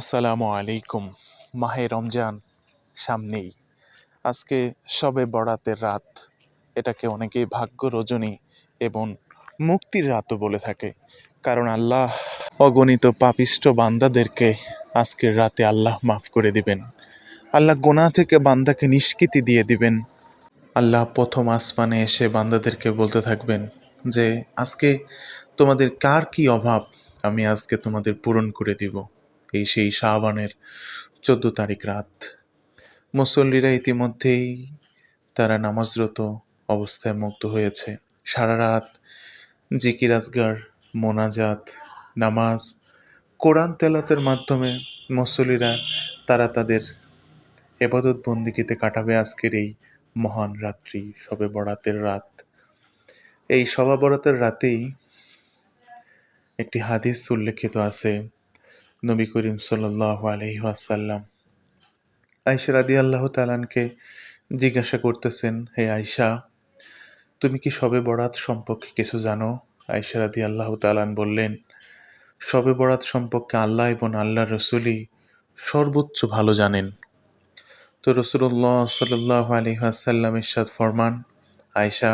আসসালামু আলাইকুম। মাহে রমজান সামনেই। আজকে সবে বরাতের রাত। এটাকে অনেকেই ভাগ্য রজনী এবং মুক্তির রাতও বলে থাকে। কারণ আল্লাহ অগণিত পাপিষ্ট বান্দাদেরকে আজকের রাতে আল্লাহ মাফ করে দিবেন। আল্লাহ গোনা থেকে বান্দাকে নিষ্কৃতি দিয়ে দিবেন। আল্লাহ প্রথম আসমানে এসে বান্দাদেরকে বলতে থাকবেন যে, আজকে তোমাদের কার কি অভাব? আমি আজকে তোমাদের পূরণ করে দিব। এই সেই শাহবানের চোদ্দ তারিখ রাত। মুসল্লিরা ইতিমধ্যেই তারা নামাজরত অবস্থায় মুগ্ধ হয়েছে। সারা রাত জিকির, আজগার, মোনাজাত, নামাজ, কোরআন তেলাতের মাধ্যমে মুসল্লিরা, তারা তাদের এবাদত বন্দিকিতে কাটাবে আজকের এই মহান রাত্রি, সবে বরাতের রাত। এই সবা বরাতের রাতেই একটি হাদিস উল্লেখিত আছে নবী করিম সাল্লাহ আলহিহাসাল্লাম আয়সা রাদি আল্লাহ তালানকে জিজ্ঞাসা করতেছেন, হে আয়সা তুমি কি সবে বরাত সম্পর্কে কিছু জানো? আয়সা রাদি আল্লাহ তালান বললেন সবে বরাত সম্পর্কে আল্লাহ এবং আল্লাহ রসুলই সর্বোচ্চ ভালো জানেন। তো রসুল্লাহ সাল্লাহ আলহিহাসাল্লাম ইসাদ ফরমান আয়সা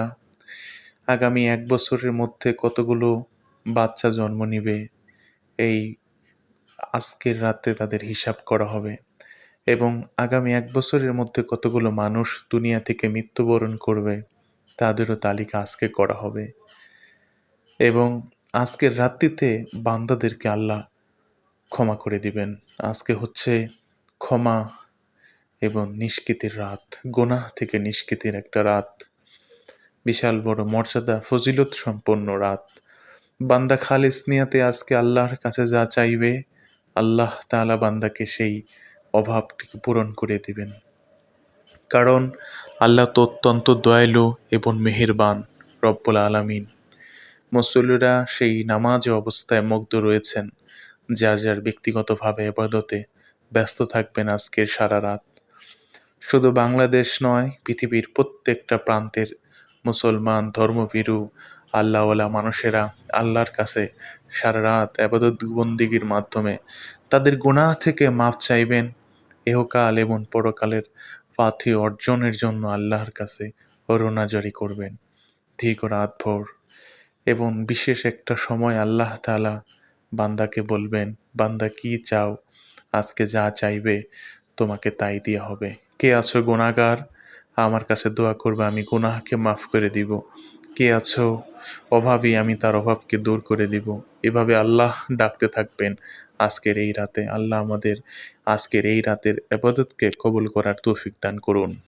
আগামী এক বছরের মধ্যে কতগুলো বাচ্চা জন্ম নিবে? এই আজকের রাতে তাদের হিসাব করা হবে। এবং আগামী এক বছরের মধ্যে কতগুলো মানুষ দুনিয়া থেকে মৃত্যুবরণ করবে, তাদেরও তালিকা আজকে করা হবে। এবং আজকের রাত্রিতে বান্দাদেরকে আল্লাহ ক্ষমা করে দিবেন। আজকে হচ্ছে ক্ষমা এবং নিষ্কৃতির রাত, গোনাহ থেকে নিষ্কৃতির একটা রাত। বিশাল বড় মর্যাদা, ফজিলত সম্পন্ন রাত। বান্দা খালিস নিয়াতে আজকে আল্লাহর কাছে যা চাইবে আল্লাহ তালা বান্দাকে সেই অভাবটিকে পূরণ করে দিবেন। কারণ আল্লাহ তো অত্যন্ত দয়ালু এবং মেহেরবান রব্বুল আলমিন। মুসল্লিরা সেই নামাজ অবস্থায় মুগ্ধ রয়েছেন যার যার ব্যক্তিগতভাবে এবাদতে ব্যস্ত থাকবেন আজকের সারা রাত। শুধু বাংলাদেশ নয়, পৃথিবীর প্রত্যেকটা প্রান্তের মুসলমান ধর্মভীরু, আল্লাহওয়ালা মানুষেরা আল্লাহর কাছে সারা রাত আবাদত বন্দিগির মাধ্যমে। তাদের গুণা থেকে মাপ চাইবেন এহকাল এবং পরকালের পাথি অর্জনের জন্য আল্লাহর কাছে অরুণাজারি করবেন। দীর্ঘ রাত ভোর এবং বিশেষ একটা সময় আল্লাহ তালা বান্দাকে বলবেন, বান্দা, কি চাও? আজকে যা চাইবে তোমাকে তাই দিয়ে হবে। কে আছো গুণাগার আমার কাছে দোয়া করবে, আমি গুনাহকে মাফ করে দিব। কে আছো অভাবী আমি তার অভাবকে দূর করে দিব। এভাবে আল্লাহ ডাকতে থাকবেন আজকের এই রাতে। আল্লাহ আমাদের আজকের এই রাতের আবাদতকে কবুল করার তৌফিক দান করুন।